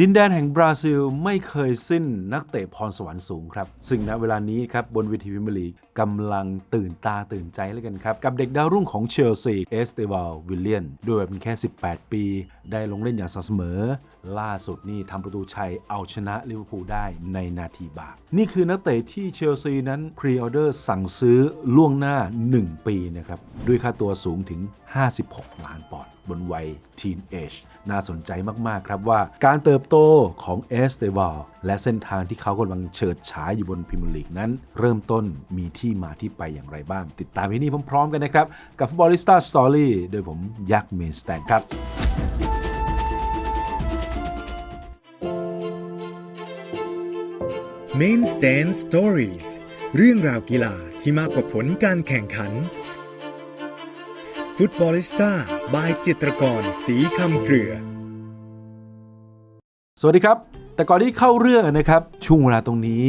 ดินแดนแห่งบราซิลไม่เคยสิ้นนักเตะพรสวรรค์สูงครับ ซึ่งณเวลานี้ครับบนเวทีพรีเมียร์ลีกกำลังตื่นตาตื่นใจแล้วกันครับ กับเด็กดาวรุ่งของเชลซีเอสเตวาลวิลเลียนด้วยวัยเพียงแค่ 18 ปี ได้ลงเล่นอย่างสม่ำเสมอ ล่าสุดนี่ทำประตูชัยเอาชนะลิเวอร์พูลได้ในนาทีบาปนี่คือนักเตะที่เชลซีนั้นพรีออเดอร์สั่งซื้อล่วงหน้า 1 ปีนะครับด้วยค่าตัวสูงถึง 56 ล้านปอนด์บนวัยทีนเอจ น่าสนใจมาก ๆ ครับว่าการเติบโตของเอสเตวาลและเส้นทางที่เขากำลังเฉิดฉายอยู่บนพรีเมียร์ลีกนั้น เริ่มต้นมีที่มาที่ไปอย่างไรบ้าง ติดตามที่นี่พร้อม ๆ กันนะครับ กับฟุตบอลิสต้าสตอรี่โดยผมยักษ์เมนสแตนครับ Main Stand Stories เรื่องราวกีฬาที่มากกว่าผลการแข่งขัน ฟุตบอลิสต้า บายจิตรกร สีคำเกลือ สวัสดีครับ แต่ก่อนที่เข้าเรื่องนะครับ ช่วงเวลาตรงนี้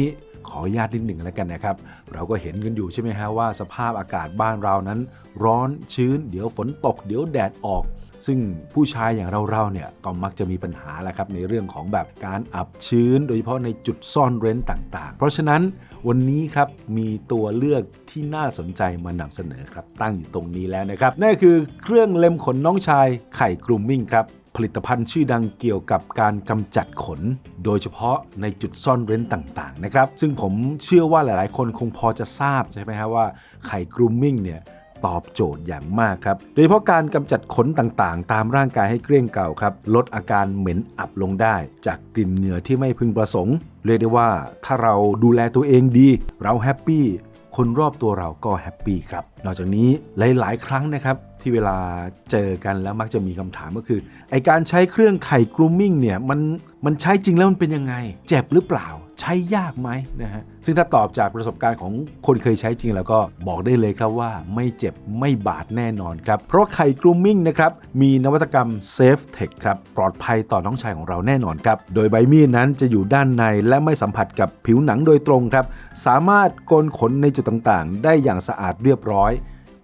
ขอญาตนิดหนึ่งแล้วกันนะครับ เราก็เห็นกันอยู่ใช่ไหมฮะว่าสภาพอากาศบ้านเรานั้น ร้อนชื้น เดี๋ยวฝนตก เดี๋ยวแดดออก ซึ่งผู้ชายอย่างเราๆเนี่ยก็มักจะมีปัญหาแหละครับในเรื่องของแบบการอับชื้น โดยเฉพาะในจุดซ่อนเร้นต่างๆ เพราะฉะนั้น วันนี้ครับมีตัวเลือกที่น่าสนใจมานำเสนอครับ ตั้งอยู่ตรงนี้แล้วนะครับนั่นคือเครื่องเล็มขนน้องชายไข่กรูมมิ่งครับผลิตภัณฑ์ชื่อดังเกี่ยวกับการกำจัดขน โดยเฉพาะในจุดซ่อนเร้นต่างๆนะครับซึ่งผมเชื่อว่าหลายๆ คนคงพอจะทราบใช่ไหมฮะว่าไข่กรูมมิ่งเนี่ยตอบโจทย์อย่างมากครับ โดยเฉพาะการกำจัดขนต่างๆ ตามร่างกายให้เกลี้ยงเก่าครับ ลดอาการเหม็นอับลงได้ จากกลิ่นเหงื่อที่ไม่พึงประสงค์ เรียกได้ว่าถ้าเราดูแลตัวเองดี เราแฮปปี้คนรอบตัวเราก็แฮปปี้ครับ นอกจากนี้หลาย ๆ ครั้งนะครับ ที่เวลาเจอกันแล้วมักจะมีคำถามก็คือไอการใช้เครื่องไข่กรูมมิ่งเนี่ยมันมันใช้จริงแล้วมันเป็นยังไง เจ็บหรือเปล่า ใช้ยากไหมนะฮะซึ่งถ้าตอบจากประสบการณ์ของคนเคยใช้จริงแล้วก็บอกได้เลยครับว่าไม่เจ็บไม่บาดแน่นอนครับ เพราะไข่กรูมมิ่งนะครับมีนวัตกรรม Safe Tech ครับปลอดภัยต่อน้องชายของเราแน่นอนครับ โดยใบมีดนั้นจะอยู่ด้านในและไม่สัมผัสกับผิวหนังโดยตรงครับ สามารถโกนขนในจุดต่างๆ ได้อย่างสะอาดเรียบร้อย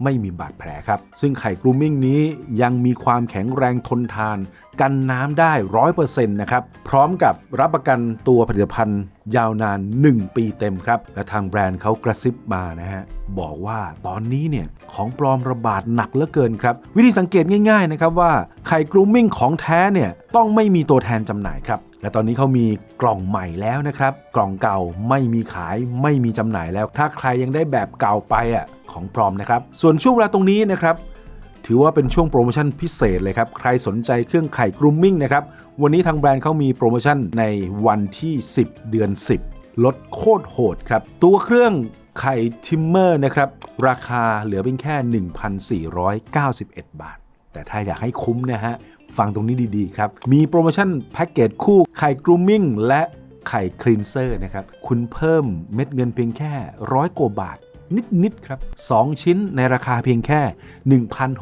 ไม่มีบาดแผลครับ ซึ่งไข่กรูมิ่งนี้ยังมีความแข็งแรงทนทาน กันน้ำได้100%นะครับ พร้อมกับรับประกันตัวผลิตภัณฑ์ ยาวนาน 1 ปีเต็มครับ และทางแบรนด์เขากระซิบมานะฮะ บอกว่าตอนนี้เนี่ย ของปลอมระบาดหนักเหลือเกินครับ วิธีสังเกตง่ายๆนะครับว่าไข่กรูมมิ่งของแท้เนี่ยต้องไม่มีตัวแทนจำหน่ายครับ และตอนนี้เขามีกล่องใหม่แล้วนะครับ กล่องเก่าไม่มีขายไม่มีจำหน่ายแล้ว ถ้าใครยังได้แบบเก่าไปอะของปลอมนะครับ ส่วนช่วงเวลาตรงนี้นะครับถือว่าเป็นช่วงโปรโมชั่นพิเศษเลยครับ ใครสนใจเครื่องไข่กรูมมิ่งนะครับ วันนี้ทางแบรนด์เขามีโปรโมชั่นในวันที่ 10 เดือน 10 ลดโคตรโหดครับ ตัวเครื่องไข่ทิมเมอร์นะครับ ราคาเหลือเพียงแค่ 1,491 บาท แต่ถ้าอยากให้คุ้มนะฮะ ฟังตรงนี้ดีๆครับ มีโปรโมชั่นแพ็กเกจคู่ไข่กรูมมิ่งและไข่คลีนเซอร์นะครับ คุณเพิ่มเม็ดเงินเพียงแค่ร้อยกว่าบาทนิด ๆ ครับ 2 ชิ้นในราคาเพียงแค่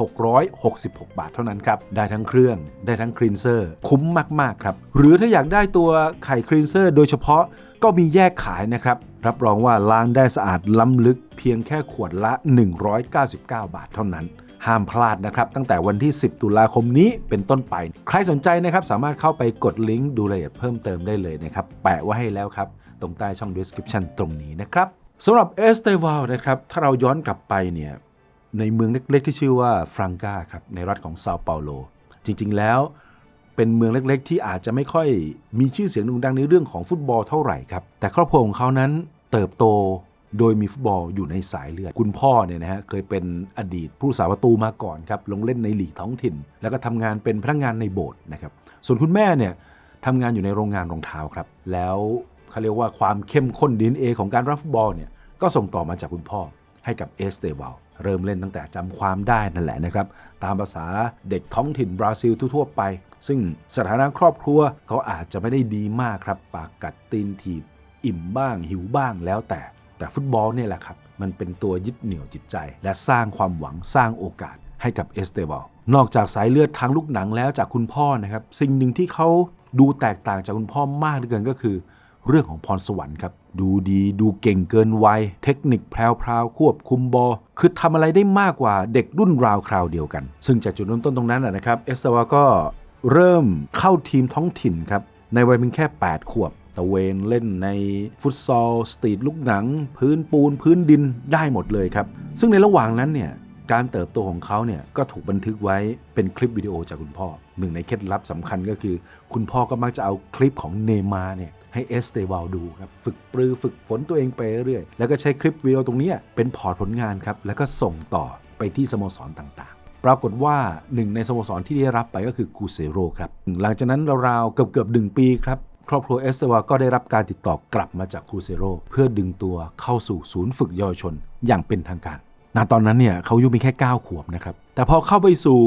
1,666 บาทเท่านั้นครับ ได้ทั้งเครื่อง ได้ทั้งคลีนเซอร์ คุ้มมาก ๆ ครับ หรือถ้าอยากได้ตัวไข่คลีนเซอร์โดยเฉพาะก็มีแยกขายนะครับ รับรองว่าล้างได้สะอาดล้ำลึกเพียงแค่ขวดละ 199 บาทเท่านั้น ห้ามพลาดนะครับ ตั้งแต่วันที่ 10 ตุลาคมนี้เป็นต้นไป ใครสนใจนะครับ สามารถเข้าไปกดลิงก์ดูรายละเอียดเพิ่มเติมได้เลยนะครับ แปะไว้ให้แล้วครับ ตรงใต้ช่อง description ตรงนี้นะครับสำหรับเอสเตวาลนะครับ ถ้าเราย้อนกลับไปเนี่ยในเมืองเล็กๆ ที่ชื่อว่าฟรังกาครับในรัฐของเซาเปาโล จริงๆแล้วเป็นเมืองเล็กๆ ที่อาจจะไม่ค่อยมีชื่อเสียงโด่งดังในเรื่องของฟุตบอลเท่าไหร่ครับแต่ครอบครัวของเขานั้นเติบโต โดยมีฟุตบอลอยู่ในสายเลือด คุณพ่อเนี่ยนะฮะเคยเป็นอดีตผู้สาประตูมาก่อนครับลงเล่นในลีกท้องถิ่น แล้วก็ทำงานเป็นพนักงานในโบสถ์นะครับส่วนคุณแม่เนี่ยทำงานอยู่ในโรงงานรองเท้าครับ แล้วเขาเรียกว่าความเข้มข้น DNA ของการรักฟุตบอลเนี่ยก็ส่งต่อมาจากคุณพ่อให้กับเอสเตวาลเริ่มเล่นตั้งแต่จำความได้นั่นแหละนะครับ ตามภาษาเด็กท้องถิ่นบราซิลทั่วไป ซึ่งสถานะครอบครัวเขาอาจจะไม่ได้ดีมากครับ ปากกัดตีนถีบ อิ่มบ้างหิวบ้างแล้วแต่ แต่ฟุตบอลเนี่ยแหละครับ มันเป็นตัวยึดเหนี่ยวจิตใจ และสร้างความหวังสร้างโอกาสให้กับเอสเตวาลนอกจากสายเลือดทางลูกหนังแล้วจากคุณพ่อนะครับ สิ่งหนึ่งที่เขาดูแตกต่างจากคุณพ่อมากเหลือเกินก็คือ เรื่องของพรสวรรค์ครับ ดูดีดูเก่งเกินวัย เทคนิคแพรวๆควบคุมบอลคือทำอะไรได้มากกว่าเด็กรุ่นราวคราวเดียวกัน ซึ่งจากจุดเริ่มต้นตรงนั้นนะนะครับเอสเตวาก็เริ่มเข้าทีมท้องถิ่นครับในวัยเพียงแค่ 8 ขวบ ตะเวนเล่นในฟุตซอลสตรีทลูกหนัง พื้นปูนพื้นดินได้หมดเลยครับ ซึ่งในระหว่างนั้นเนี่ยการเติบโตของเขาเนี่ยก็ถูกบันทึกไว้เป็นคลิปวิดีโอจากคุณพ่อ หนึ่งในเคล็ดลับสำคัญก็คือ คุณพ่อก็มักจะเอาคลิปของเนมาเนี่ยให้เอสเตวาลดูครับฝึกปรือฝึกฝนตัวเองไปเรื่อยๆแล้วก็ใช้คลิปวิดีโอตรงนี้เป็นพอร์ตผลงานครับ แล้วก็ส่งต่อไปที่สโมสรต่างๆ ปรากฏว่าหนึ่งในสโมสรที่ได้รับไปก็คือกูเซโรครับ หลังจากนั้นราวๆเกือบเกือบๆหนึ่งปีครับ ครอบครัวเอสเตวาก็ได้รับการติดต่อกลับมาจากคูเซโรเพื่อดึงตัวเข้าสู่ศูนย์ฝึกเยาวชนอย่างเป็นทางการณตอนนั้นเนี่ยเขาอายุมีแค่ 9 ขวบนะครับ แต่พอเข้าไปสู่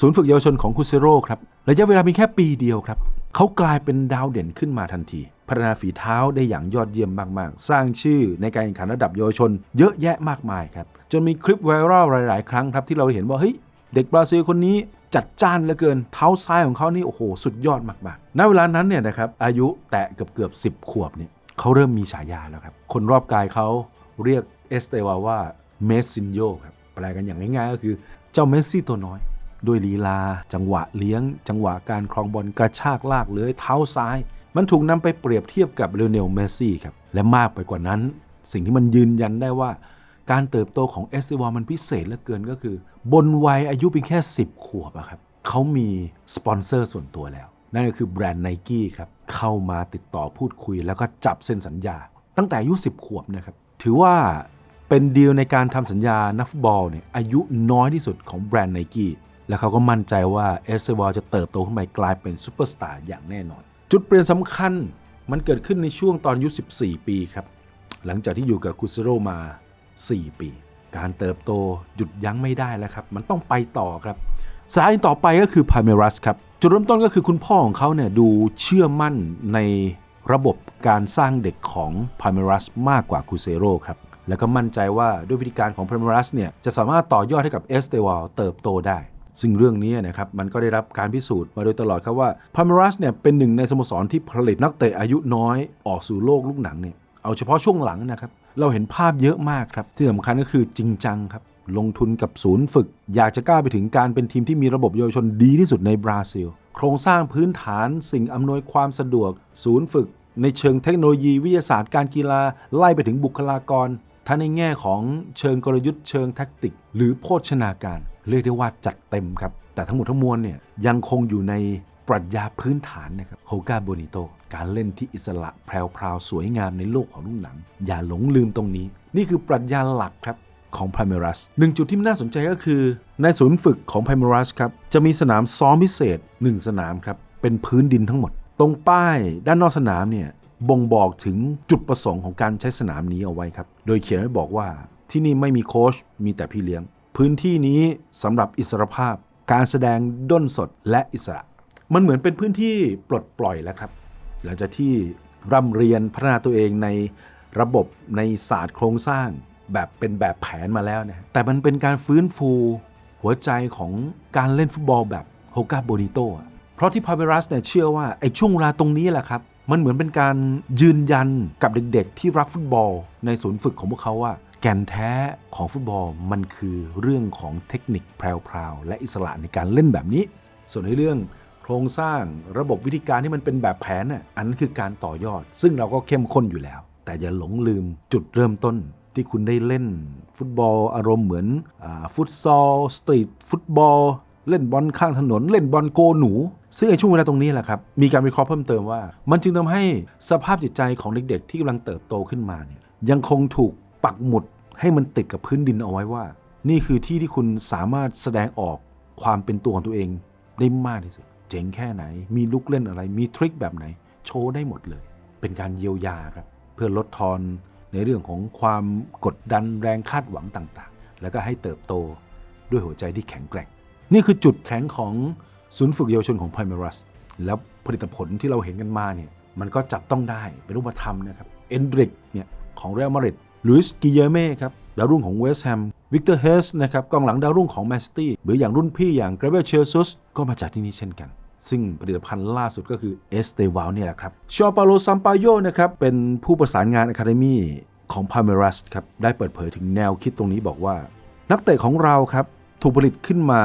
ศูนย์ฝึกเยาวชนของคูเซโรครับระยะเวลามีแค่ปีเดียวครับ เขากลายเป็นดาวเด่นขึ้นมาทันที พัฒนาฝีเท้าได้อย่างยอดเยี่ยมมาก ๆ สร้างชื่อในการแข่งขันระดับเยาวชน เยอะแยะมากมายครับ จนมีคลิปไวรัลหลาย ๆ ครั้งครับที่เราเห็นว่าเฮ้ย เด็กบราซิลคนนี้จัดจ้านเหลือเกินเท้าซ้ายของเขานี่โอ้โห สุดยอดมากๆณเวลานั้นเนี่ยนะครับอายุแตะเกือบเกือบสิบขวบเนี่ยเขาเริ่มมีฉายาแล้วครับคนรอบกายเขาเรียกเอสเตวาว่าเมสซินโยครับแปลกันอย่างง่ายๆก็คือเจ้าเมสซี่ตัวน้อยด้วยลีลา จังหวะเลี้ยง จังหวะการครองบอลกระชากลากเลื้อยเท้าซ้าย มันถูกนำไปเปรียบเทียบกับเลโอเนลเมสซี่ครับและมากไปกว่านั้น สิ่งที่มันยืนยันได้ว่า การเติบโตของเอสซิวามันพิเศษเหลือเกินก็คือ บนวัยอายุเพียงแค่ 10 ขวบอะครับเขามีสปอนเซอร์ส่วนตัวแล้ว นั่นก็คือแบรนด์ไนกี้ครับ เข้ามาติดต่อพูดคุย แล้วก็จับเซ็นสัญญา ตั้งแต่อายุ 10 ขวบนะครับ ถือว่าเป็นดีลในการทำสัญญานักฟุตบอลเนี่ยอายุน้อยที่สุดของแบรนด์ไนกี้และเขาก็มั่นใจว่าเอสเซวาจะเติบโตขึ้นไปกลายเป็นซูเปอร์สตาร์อย่างแน่นอน จุดเปลี่ยนสำคัญมันเกิดขึ้นในช่วงตอนอายุ 14 ปีครับ หลังจากที่อยู่กับคุซโรมา 4 ปี การเติบโตหยุดยั้งไม่ได้แล้วครับ มันต้องไปต่อครับ สายต่อไปก็คือพาเมรัสครับ จุดเริ่มต้นก็คือคุณพ่อของเขาเนี่ยดูเชื่อมั่นในระบบการสร้างเด็กของพาเมรัสมากกว่าคูเซโรครับ แล้วก็มั่นใจว่าด้วยวิธีการของพาเมรัสเนี่ยจะสามารถต่อยอดให้กับเอสเตวาลเติบโตได้ซึ่งเรื่องนี้นะครับมันก็ได้รับการพิสูจน์มาโดยตลอดครับว่าพาเมรัสเนี่ยเป็นหนึ่งในสโมสรที่ผลิตนักเตะอายุน้อยออกสู่โลกลูกหนังเนี่ยเอาเฉพาะช่วงหลังนะครับ เราเห็นภาพเยอะมากครับ ที่สำคัญก็คือจริงจังครับ ลงทุนกับศูนย์ฝึก อยากจะก้าวไปถึงการเป็นทีมที่มีระบบเยาวชนดีที่สุดในบราซิล โครงสร้างพื้นฐาน สิ่งอำนวยความสะดวก ศูนย์ฝึก ในเชิงเทคโนโลยีวิทยาศาสตร์การกีฬา ไล่ไปถึงบุคลากรทั้งในแง่ของเชิงกลยุทธ์เชิงแท็กติก หรือโภชนาการ เรียกได้ว่าจัดเต็มครับ แต่ทั้งหมดทั้งมวลเนี่ยยังคงอยู่ใน ปรัชญาพื้นฐานนะครับโฮกาโบนิโต การเล่นที่อิสระแพรวๆ สวยงามในโลกของลูกหนัง อย่าหลงลืมตรงนี้ นี่คือปรัชญาหลักครับของ p พ m e r a s หนึ่งจุดที่น่าสนใจก็คือ ในศูนย์ฝึกของ p พ m e r a s ครับ จะมีสนามซ้อมพิเศษ 1 สนามครับ เป็นพื้นดินทั้งหมด ตรงป้ายด้านนอกสนามเนี่ยบ่งบอกถึงจุดประสงค์ของการใช้สนามนี้เอาไว้ครับ โดยเขียนไว้บอกว่าที่นี่ไม่มีโค้ชมีแต่พี่เลี้ยง พื้นที่นี้สำหรับอิสรภาพ การแสดงด้นสดและอิสระ มันเหมือนเป็นพื้นที่ปลดปล่อยแล้วครับ หลังจากที่ร่ำเรียนพัฒนาตัวเองในระบบในศาสตร์โครงสร้างแบบเป็นแบบแผนมาแล้วนะฮะแต่มันเป็นการฟื้นฟูหัวใจของการเล่นฟุตบอลแบบโฮกาโบนิโตเพราะที่พาเวรัสเนี่ยเชื่อว่าไอ้ช่วงเวลาตรงนี้แหละครับ มันเหมือนเป็นการยืนยันกับเด็กๆ ที่รักฟุตบอล ในศูนย์ฝึกของพวกเขาว่า แก่นแท้ของฟุตบอลมันคือเรื่องของเทคนิคแพรวๆและอิสระในการเล่นแบบนี้ ส่วนในเรื่อง โครงสร้างระบบวิธีการที่มันเป็นแบบแผนน่ะอันนั้นคือการต่อยอด ซึ่งเราก็เข้มข้นอยู่แล้ว แต่อย่าหลงลืมจุดเริ่มต้นที่คุณได้เล่น ฟุตบอลอารมณ์เหมือนอฟุตซอลสตรีทฟุตบอล เล่นบอลข้างถนน เล่นบอลโกหนู ซึ่งไอ้ช่วงเวลาตรงนี้แหละครับ มีการวิเคราะห์เพิ่มเติมว่า มันจึงทำให้สภาพจิตใจของเด็กๆ ที่กำลังเติบโตขึ้นมาเนี่ยยังคงถูกปักหมุดให้มันติดกับพื้นดินเอาไว้ว่า นี่คือที่ที่คุณสามารถแสดงออกความเป็นตัวของตัวเองได้มากที่สุด จ๋งแค่ไหน มีลุกเล่นอะไร มีทริคแบบไหน โชว์ได้หมดเลย เป็นการเยียวยาครับ เพื่อลดทอนในเรื่องของความกดดันแรงคาดหวังต่างๆ แล้วก็ให้เติบโตด้วยหัวใจที่แข็งแกร่ง นี่คือจุดแข็งของศูนย์ฝึกเยาวชนของพเมรัส แล้วผลิตผลที่เราเห็นกันมาเนี่ย มันก็จับต้องได้เป็นรูปธรรมนะครับ เอนดริกเนี่ยของเรอัลมาดริดลุยส์กิเยเม่ครับดาวรุ่งของเวสต์แฮม วิกเตอร์เฮสนะครับกองหลังดาวรุ่งของแมนซิตี้หรืออย่างรุ่นพี่อย่างเกรเบลเชลซุสก็มาจากที่นี่เช่นกัน ซึ่งผลิตภัณฑ์ล่าสุดก็คือเอสเตวาลเนี่ยแหละครับชอปาโลซัมปาโยนะครับเป็นผู้ประสานงานอะคาเดมีของพาเมรัสครับได้เปิดเผยถึงแนวคิดตรงนี้บอกว่า นักเตะของเราครับถูกผลิตขึ้นมา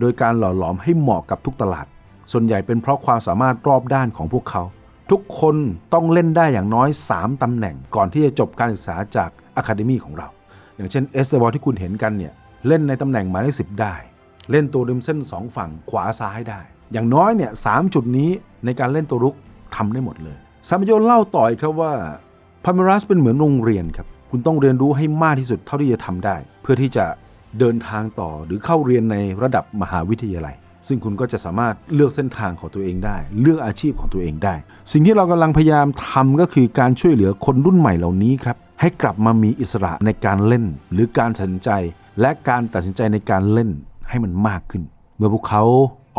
โดยการหล่อหลอมให้เหมาะกับทุกตลาด ส่วนใหญ่เป็นเพราะความสามารถรอบด้านของพวกเขา ทุกคนต้องเล่นได้อย่างน้อย 3 ตำแหน่งก่อนที่จะจบการศึกษาจากอะคาเดมีของเรา อย่างเช่นเอสเตบอลที่คุณเห็นกันเนี่ยเล่นในตำแหน่งหมายเลขสิได้ เล่นตัวริมเส้น 2 ฝั่งขวาซ้ายได้ อย่างน้อยเนี่ยสามจุดนี้ในการเล่นตัวรุกทำได้หมดเลยซามโยเล่าต่ออีกครับว่าพาเมรัสเป็นเหมือนโรงเรียนครับ คุณต้องเรียนรู้ให้มากที่สุดเท่าที่จะทำได้ เพื่อที่จะเดินทางต่อหรือเข้าเรียนในระดับมหาวิทยาลัย ซึ่งคุณก็จะสามารถเลือกเส้นทางของตัวเองได้ เลือกอาชีพของตัวเองได้ สิ่งที่เรากำลังพยายามทำก็คือการช่วยเหลือคนรุ่นใหม่เหล่านี้ครับให้กลับมามีอิสระในการเล่น หรือการตัดสินใจ และการตัดสินใจในการเล่นให้มันมากขึ้น เมื่อพวกเขา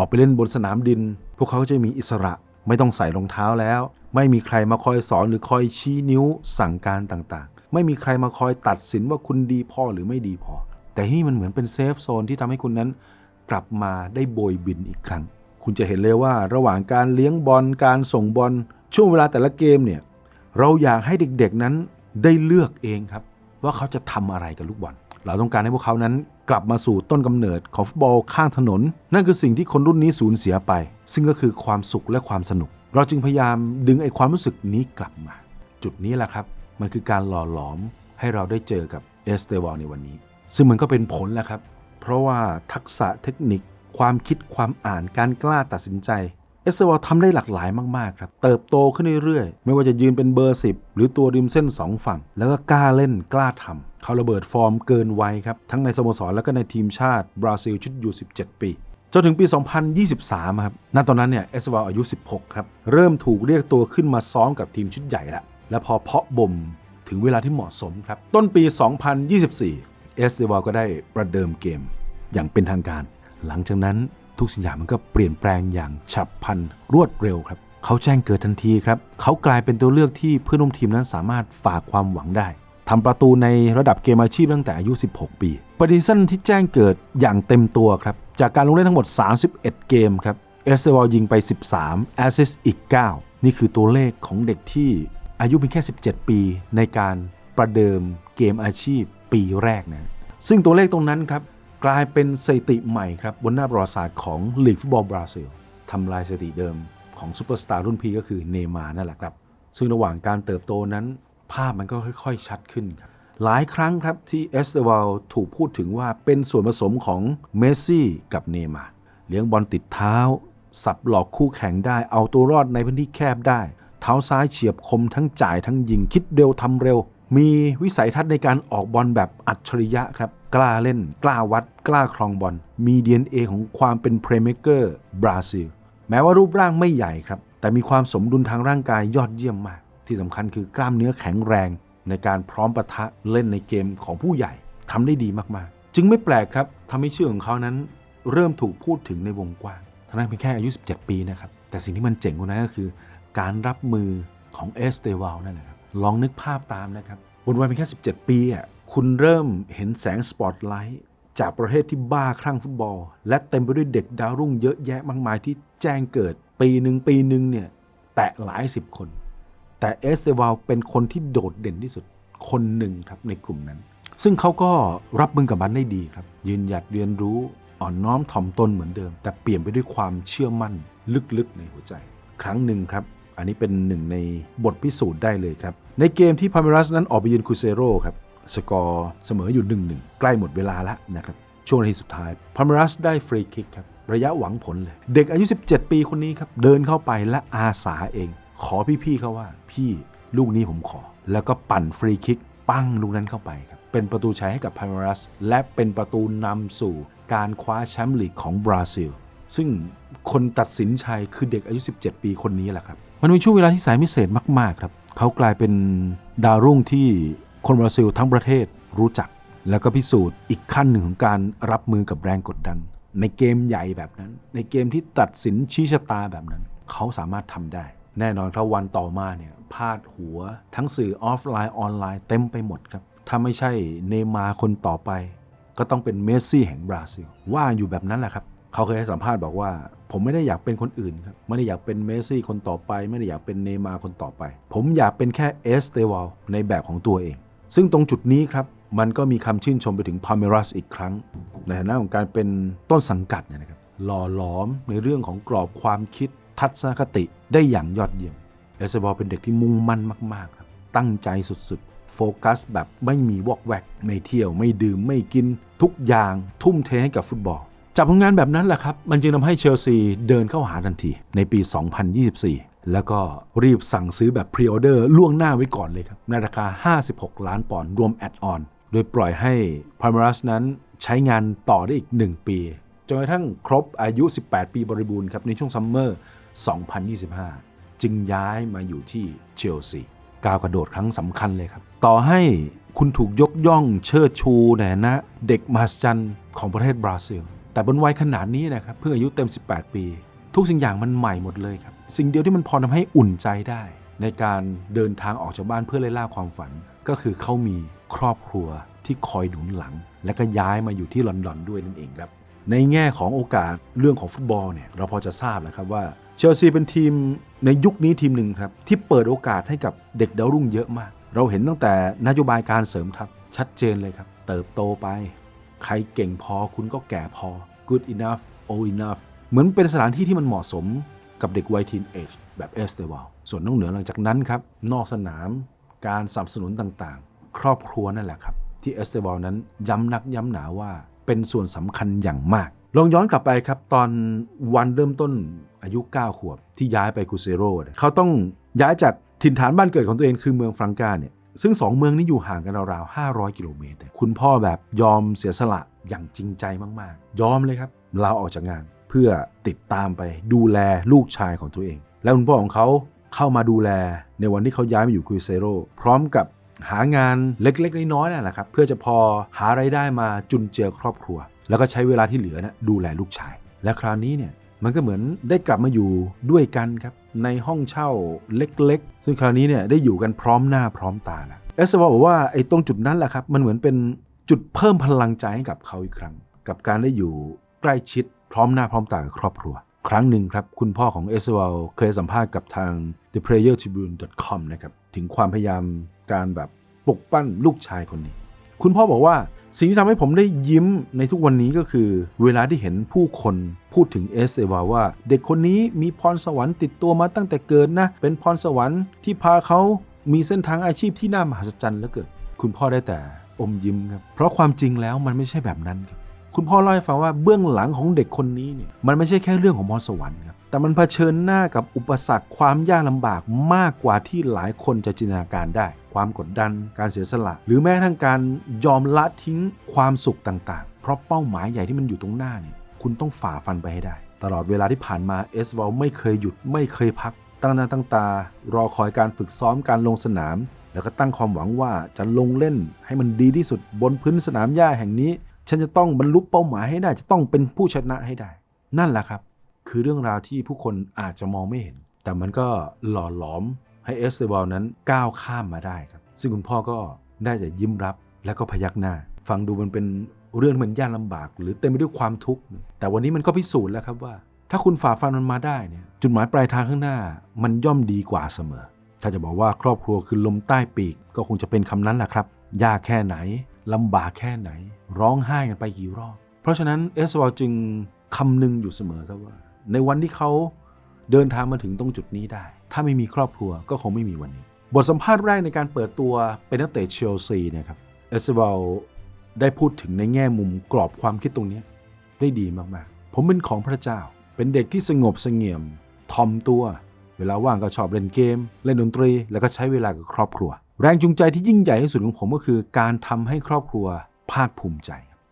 อกไปเล่นบนสนามดิน พวกเขาจะมีอิสระไม่ต้องใส่รองเท้าแล้ว ไม่มีใครมาคอยสอนหรือคอยชี้นิ้วสั่งการต่างๆ ไม่มีใครมาคอยตัดสินว่าคุณดีพอหรือไม่ดีพอ แต่ที่นี่มันเหมือนเป็นเซฟโซนที่ทำให้คุณนั้น กลับมาได้โบยบินอีกครั้ง คุณจะเห็นเลยว่าระหว่างการเลี้ยงบอลการส่งบอลช่วงเวลาแต่ละเกมเนี่ยเราอยากให้เด็กๆนั้นได้เลือกเองครับ ว่าเขาจะทำอะไรกับลูกบอลเราต้องการให้พวกเขานั้น กลับมาสู่ต้นกำเนิดของฟุตบอลข้างถนน นั่นคือสิ่งที่คนรุ่นนี้สูญเสียไป ซึ่งก็คือความสุขและความสนุก เราจึงพยายามดึงไอ้ความรู้สึกนี้กลับมา จุดนี้แหละครับ มันคือการหล่อหลอมให้เราได้เจอกับเอสเตวอลในวันนี้ ซึ่งมันก็เป็นผลแหละครับ เพราะว่าทักษะเทคนิค ความคิดความอ่านการกล้าตัดสินใจเอสเซวอลทำได้หลากหลายมาก ๆ ครับ เติบโตขึ้นเรื่อยๆ ไม่ว่าจะยืนเป็นเบอร์ 10 หรือตัวริมเส้น 2 ฝั่ง แล้วก็กล้าเล่นกล้าทำ เขาระเบิดฟอร์มเกินวัยครับ ทั้งในสโมสรแล้วก็ในทีมชาติบราซิลชุดอยู่17 ปีจนถึงปี 2023 ครับ ณ ตอนนั้นเนี่ย เอสเวลอายุ 16 ครับ เริ่มถูกเรียกตัวขึ้นมาซ้อมกับทีมชุดใหญ่ล้วและพอเพาะบ่มถึงเวลาที่เหมาะสมครับ ต้นปี 2024 เอสเวลก็ได้ประเดิมเกม อย่างเป็นทางการ หลังจากนั้นทุกสิ่งอย่างมันก็เปลี่ยนแปลงอย่างฉับพลันรวดเร็วครับ เขาแจ้งเกิดทันทีครับ เขากลายเป็นตัวเลือกที่เพื่อนร่วมทีมนั้นสามารถฝากความหวังได้ ทำประตูในระดับเกมอาชีพตั้งแต่อายุ 16 ปีปฏิสันที่แจ้งเกิดอย่างเต็มตัวครับ จากการลงเล่นทั้งหมด 31 เกมครับ เอสเซวอลยิงไป 13 แอสซิสอีก 9 นี่คือตัวเลขของเด็กที่อายุเพียงแค่ 17 ปี ในการประเดิมเกมอาชีพปีแรกนะ ซึ่งตัวเลขตรงนั้นครับกลายเป็นสถิติใหม่ครับบนหน้าประวัติศาสตร์ของลีกฟุตบอลบราซิลทำลายสถิติเดิมของซูเปอร์สตาร์รุ่นพี่ก็คือเนย์มาร์นั่นแหละครับ ซึ่งระหว่างการเติบโตนั้น ภาพมันก็ค่อย ๆ ชัดขึ้นครับหลายครั้งครับที่เอสเตวาลถูกพูดถึงว่าเป็นส่วนผสมของเมสซี่กับเนมาเลี้ยงบอลติดเท้า สับหลอกคู่แข่งได้เอาตัวรอดในพื้นที่แคบได้ เท้าซ้ายเฉียบคมทั้งจ่ายทั้งยิงคิดเร็วทำเร็ว มีวิสัยทัศน์ในการออกบอลแบบอัจฉริยะครับ กล้าเล่น กล้าวัด กล้าครองบอลมี DNA ของความเป็นเพลย์เม k เกอร์บราซิลแม้ว่ารูปร่างไม่ใหญ่ครับแต่มีความสมดุลทางร่างกายยอดเยี่ยมมาก ที่สำคัญคือกล้ามเนื้อแข็งแรงในการพร้อมปะทะเล่นในเกมของผู้ใหญ่ทำได้ดีมากๆ จึงไม่แปลกครับทำให้ชื่อของเขานั้น เริ่มถูกพูดถึงในวงกว้างทั้งนั้นเพียงแค่อายุ 17 ปีนะครับ แต่สิ่งที่มันเจ๋งกว่านั้นก็คือ การรับมือของเอสเตวาลนั่นแหละครับลองนึกภาพตามนะครับบนวัยเพียงแค่ 17 ปีอะคุณเริ่มเห็นแสงสปอตไลท์จากประเทศที่บ้าคลั่งฟุตบอล และเต็มไปด้วยเด็กดาวรุ่งเยอะแยะมากมายที่แจ้งเกิด ปีหนึ่งปีหนึ่งเนี่ยแตะหลายสิบคน แต่เอสเตวาลเป็นคนที่โดดเด่นที่สุดคนหนึ่งครับในกลุ่มนั้น ซึ่งเขาก็รับมือกับมันได้ดีครับ ยืนหยัดเรียนรู้อ่อนน้อมถ่อมตนเหมือนเดิม แต่เปลี่ยนไปด้วยความเชื่อมั่นลึกๆในหัวใจ ครั้งหนึ่งครับ อันนี้เป็นหนึ่งในบทพิสูจน์ได้เลยครับ ในเกมที่พาเมรัสนั้นออกไปยืนคูเซโร่ครับสกอร์เสมออยู่1-1ใกล้หมดเวลาแล้วนะครับช่วงนาทีสุดท้ายพาเมรัสได้ฟรีคิกครับระยะหวังผลเลย เด็กอายุ 17 ปีคนนี้ครับเดินเข้าไปและอาสาเอง ขอพี่ๆเขาว่า พี่ลูกนี้ผมขอ แล้วก็ปั่นฟรีคิกปั้งลูกนั้นเข้าไปครับ เป็นประตูชัยให้กับพาเมรัส และเป็นประตูนำสู่การคว้าแชมป์ลีกของบราซิล ซึ่งคนตัดสินชัยคือเด็กอายุ 17 ปีคนนี้แหละครับ มันเป็นช่วงเวลาที่สายพิเศษมากๆครับเขากลายเป็นดาวรุ่งที่คนบราซิลทั้งประเทศรู้จัก แล้วก็พิสูจน์อีกขั้นหนึ่งของการรับมือกับแรงกดดัน ในเกมใหญ่แบบนั้น ในเกมที่ตัดสินชี้ชะตาแบบนั้น เขาสามารถทำได้ แน่นอนครับวันต่อมาเนี่ยพาดหัวทั้งสื่อออฟไลน์ออนไลน์เต็มไปหมดครับ ถ้าไม่ใช่เนมาคนต่อไป ก็ต้องเป็นเมสซี่แห่งบราซิล ว่าอยู่แบบนั้นแหละครับ เขาเคยให้สัมภาษณ์บอกว่า ผมไม่ได้อยากเป็นคนอื่นครับ ไม่ได้อยากเป็นเมสซี่คนต่อไป ไม่ได้อยากเป็นเนมาคนต่อไป ผมอยากเป็นแค่เอสเตวาลในแบบของตัวเอง ซึ่งตรงจุดนี้ครับมันก็มีคำชื่นชมไปถึงพาเมรัสอีกครั้ง ในฐานะของการเป็นต้นสังกัดเนี่ยนะครับหล่อหลอมในเรื่องของกรอบความคิด ทัศนคติได้อย่างยอดเยี่ยมเอสเซบอลเป็นเด็กที่มุ่งมั่นมากๆครับตั้งใจสุดๆ โฟกัสแบบไม่มีวอกแวก ไม่เที่ยวไม่ดื่มไม่กิน ทุกอย่างทุ่มเทให้กับฟุตบอลจากผลงานแบบนั้นแหละครับ มันจึงทำให้เชลซีเดินเข้าหาทันที ในปี 2024 แล้วก็รีบสั่งซื้อแบบพรีออเดอร์ล่วงหน้าไว้ก่อนเลยครับ ในราคา 56 ล้านปอนด์รวมแอดออน โดยปล่อยให้พา m มรัสนั้นใช้งานต่อได้อีก 1 ปี จนกระทั่งครบอายุ 18 ปีบริบูรณ์ครับ ในช่วงซัมเมอร์ 2025 จึงย้ายมาอยู่ที่เชลซีก้าวกระโดดครั้งสำคัญเลยครับ ต่อให้คุณถูกยกย่องเชิดชูในฐานะ เด็กมหัศจรรย์ของประเทศบราซิล แต่บนวัยขนาดนี้นะครับเพิ่งอายุเต็ม 18 ปี ทุกสิ่งอย่างมันใหม่หมดเลยครับ สิ่งเดียวที่มันพอทำให้อุ่นใจได้ ในการเดินทางออกจากบ้านเพื่อไล่ล่าความฝัน ก็คือเขามีครอบครัวที่คอยหนุนหลัง และก็ย้ายมาอยู่ที่ลอนดอนด้วยนั่นเองครับในแง่ของโอกาสเรื่องของฟุตบอลเนี่ยเราพอจะทราบนะครับว่า เชลซีเป็นทีมในยุคนี้ทีมหนึ่งครับที่เปิดโอกาสให้กับเด็กดาวรุ่งเยอะมาก เราเห็นตั้งแต่นโยบายการเสริมทัพชัดเจนเลยครับ เติบโตไป ใครเก่งพอคุณก็แก่พอ good enough old enough เหมือนเป็นสถานที่ที่มันเหมาะสมกับเด็กวัยทีนเอจแบบเอสเตวลส่วนนอกเหนือหลังจากนั้นครับนอกสนามการสนับสนุนต่างๆ ครอบครัวนั่นแหละครับ ที่เอสเตวลนั้นย้ำนักย้ำหนาว่าเป็นส่วนสำคัญอย่างมาก ลองย้อนกลับไปครับตอนวันเริ่มต้นอายุ 9 ขวบที่ย้ายไปคูเซโร่เขาต้องย้ายจากถิ่นฐานบ้านเกิดของตัวเองคือเมืองฟรังกาเนี่ยซึ่ง 2 เมืองนี้อยู่ห่างกันราวๆ500 กิโลเมตร คุณพ่อแบบยอมเสียสละอย่างจริงใจมากๆ ยอมเลยครับลาออกจากงานเพื่อติดตามไปดูแลลูกชายของตัวเอง และคุณพ่อของเขาเข้ามาดูแลในวันที่เขาย้ายมาอยู่คูเซโร่พร้อมกับหางานเล็กๆ น้อยๆนั่นแหละครับเพื่อจะพอหาไรายได้มาจุนเจือครอบครัว แล้วก็ใช้เวลาที่เหลือนะดูแลลูกชาย และคราวนี้เนี่ยมันก็เหมือนได้กลับมาอยู่ด้วยกันครับในห้องเช่าเล็กๆ ซึ่งคราวนี้เนี่ยได้อยู่กันพร้อมหน้าพร้อมตาแล้วเอสบอกว่าไอ้ตรงจุดนั้นแหละครับ มันเหมือนเป็นจุดเพิ่มพลังใจให้กับเขาอีกครั้ง กับการได้อยู่ใกล้ชิดพร้อมหน้าพร้อมตากับครอบครัว ครั้งหนึ่งครับ คุณพ่อของเอสเวลเคยสัมภาษณ์กับทาง theplayertribune.com นะครับถึงความพยายามการแบบปลุกปั้นลูกชายคนนี้ คุณพ่อบอกว่าสิ่งที่ทำให้ผมได้ยิ้มในทุกวันนี้ก็คือ เวลาที่เห็นผู้คนพูดถึงเอสเอวาว่า เด็กคนนี้มีพรสวรรค์ติดตัวมาตั้งแต่เกิดนะ เป็นพรสวรรค์ที่พาเขามีเส้นทางอาชีพที่น่ามหัศจรรย์เหลือเกินคุณพ่อได้แต่อมยิ้มครับเพราะความจริงแล้วมันไม่ใช่แบบนั้นครับคุณพ่อเล่าให้ฟังว่าเบื้องหลังของเด็กคนนี้เนี่ยมันไม่ใช่แค่เรื่องของพรสวรรค์ครับ แต่มันเผชิญหน้ากับอุปสรรคความยากลำบากมากกว่าที่หลายคนจะจินตนาการได้ ความกดดัน การเสียสละ หรือแม้กระทั่งการยอมละทิ้งความสุขต่างๆ เพราะเป้าหมายใหญ่ที่มันอยู่ตรงหน้าเนี่ยคุณต้องฝ่าฟันไปให้ได้ ตลอดเวลาที่ผ่านมาเอสวอลไม่เคยหยุดไม่เคยพัก ตั้งหน้าตั้งตา รอคอยการฝึกซ้อมการลงสนาม แล้วก็ตั้งความหวังว่าจะลงเล่นให้มันดีที่สุดบนพื้นสนามหญ้าแห่งนี้ ฉันจะต้องบรรลุเป้าหมายให้ได้จะต้องเป็นผู้ชนะให้ได้ นั่นแหละครับ คือเรื่องราวที่ผู้คนอาจจะมองไม่เห็น แต่มันก็หล่อหลอมให้เอสเตบอลนั้นก้าวข้ามมาได้ครับ ซึ่งคุณพ่อก็ได้แต่ยิ้มรับแล้วก็พยักหน้า ฟังดูมันเป็นเรื่องมันยากลำบาก หรือเต็มไปด้วยความทุกข์ แต่วันนี้มันก็พิสูจน์แล้วครับว่า ถ้าคุณฝ่าฟันมันมาได้เนี่ยจุดหมายปลายทางข้างหน้า มันย่อมดีกว่าเสมอ ถ้าจะบอกว่าครอบครัวคือลมใต้ปีก ก็คงจะเป็นคำนั้นแหละครับ ยากแค่ไหนลำบากแค่ไหน ร้องไห้กันไปกี่รอบ เพราะฉะนั้นเอสวอลจึงคำนึงอยู่เสมอครับว่า ในวันที่เขาเดินทางมาถึงตรงจุดนี้ได้ ถ้าไม่มีครอบครัวก็คงไม่มีวันนี้ บทสัมภาษณ์แรกในการเปิดตัวเป็นนักเตะเชลซีนะครับเอสวอลได้พูดถึงในแง่มุมกรอบความคิดตรงนี้ได้ดีมากๆ ผมเป็นของพระเจ้า เป็นเด็กที่สงบสงี่ยมทอมตัว เวลาว่างก็ชอบเล่นเกม เล่นดนตรี แล้วก็ใช้เวลากับครอบครัว แรงจูงใจที่ยิ่งใหญ่ที่สุดของผมก็คือ การทำให้ครอบครัวภาคภูมิใจ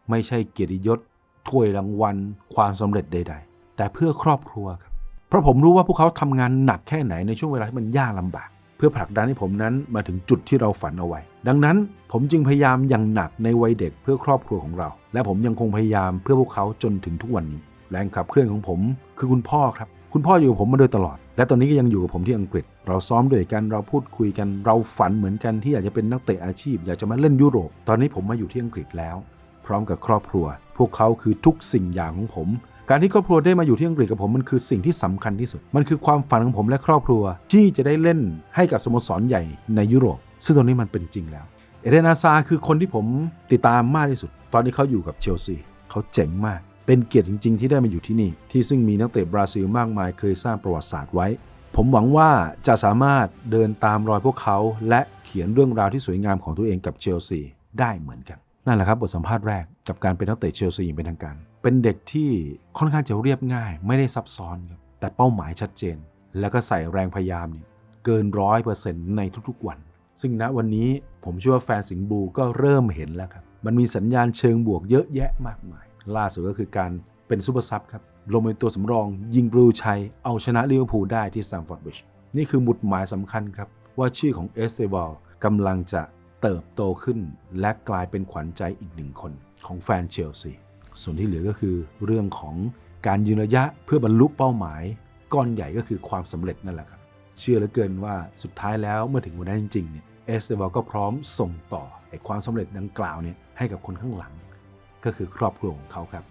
ไม่ใช่เกียรติยศถ้วยรางวัล ความสำเร็จใด ๆ แต่เพื่อครอบครัวครับเพราะผมรู้ว่าพวกเขาทำงานหนักแค่ไหนในช่วงเวลาที่มันยากลำบาก เพื่อผลักดันให้ผมนั้นมาถึงจุดที่เราฝันเอาไว้ ดังนั้นผมจึงพยายามอย่างหนักในวัยเด็กเพื่อครอบครัวของเรา และผมยังคงพยายามเพื่อพวกเขาจนถึงทุกวันนี้ แรงขับเคลื่อนของผมคือคุณพ่อครับ คุณพ่ออยู่กับผมมาโดยตลอด และตอนนี้ก็ยังอยู่กับผมที่อังกฤษ เราซ้อมด้วยกันเราพูดคุยกันเราฝันเหมือนกันที่อยากจะเป็นนักเตะอาชีพ อยากจะมาเล่นยุโรป ตอนนี้ผมมาอยู่ที่อังกฤษแล้ว พร้อมกับครอบครัว พวกเขาคือทุกสิ่งอย่างของผม การที่ครอบครัวได้มาอยู่ที่อังกฤษกับผมมันคือสิ่งที่สำคัญที่สุด มันคือความฝันของผมและครอบครัวที่จะได้เล่นให้กับสโมสรใหญ่ในยุโรป ซึ่งตอนนี้มันเป็นจริงแล้ว เอเดนอาซาคือคนที่ผมติดตามมากที่สุด ตอนนี้เขาอยู่กับเชลซีเขาเจ๋งมาก เป็นเกียรติจริง ๆ ที่ได้มาอยู่ที่นี่ ที่ซึ่งมีนักเตะบราซิลมากมายเคยสร้างประวัติศาสตร์ไว้ ผมหวังว่าจะสามารถเดินตามรอยพวกเขา และเขียนเรื่องราวที่สวยงามของตัวเองกับเชลซีได้เหมือนกัน นั่นแหละครับบทสัมภาษณ์แรกกับการเป็นนักเตะเชลซีอย่างเป็นทางการ เป็นเด็กที่ค่อนข้างจะเรียบง่าย ไม่ได้ซับซ้อนครับแต่เป้าหมายชัดเจน แล้วก็ใส่แรงพยายามเนี่ยเกินร้อยเปอร์เซ็นต์ในทุกๆวัน ซึ่งณวันนี้ผมเชื่อว่าแฟนสิงห์บลูก็เริ่มเห็นแล้วครับ มันมีสัญญาณเชิงบวกเยอะแยะมากมาย ล่าสุดก็คือการเป็นซูเปอร์ซับครับลงเป็นตัวสำรอง ยิงปรูชัย เอาชนะลิเวอร์พูลได้ที่ซัมฟอร์ดบริดจ์นี่คือหมุดหมายสำคัญครับ ว่าชื่อของเอสเซบอลกำลังจะเติบโตขึ้น และกลายเป็นขวัญใจอีกหนึ่งคนของแฟนเชลซี ส่วนที่เหลือก็คือเรื่องของการยืนระยะเพื่อบรรลุเป้าหมาย ก้อนใหญ่ก็คือความสำเร็จนั่นแหละครับ เชื่อเหลือเกินว่าสุดท้ายแล้วเมื่อถึงวันนั้นจริงๆเนี่ยเอสเซบอลก็พร้อมส่งต่อไอ้ความสำเร็จดังกล่าวเนี่ยให้กับคนข้างหลัง ก็คือครอบครัวของเขาครับ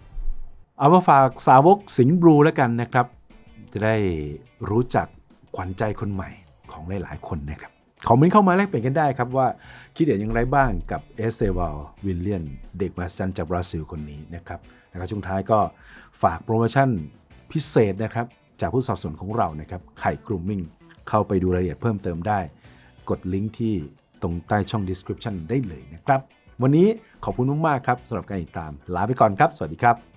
เอามาฝากสาวกสิงห์บลูแล้วกันนะครับ จะได้รู้จักขวัญใจคนใหม่ของหลายๆ คนนะครับ คอมเมนต์เข้ามาแลกเปลี่ยนกันได้ครับว่าคิดเห็นอย่างไรบ้างกับเอสเตวาลวิลเลียน เด็กมาสจันจากบราซิลคนนี้นะครับนะครับช่วงท้ายก็ฝากโปรโมชั่นพิเศษนะครับ จากผู้สนับสนุนของเรานะครับไข่กรูมมิ่งเข้าไปดูรายละเอียดเพิ่มเติมได้ กดลิงก์ที่ตรงใต้ช่อง description ได้เลยนะครับ วันนี้ขอบคุณมากๆครับสำหรับการติดตามลาไปก่อนครับ สวัสดีครับ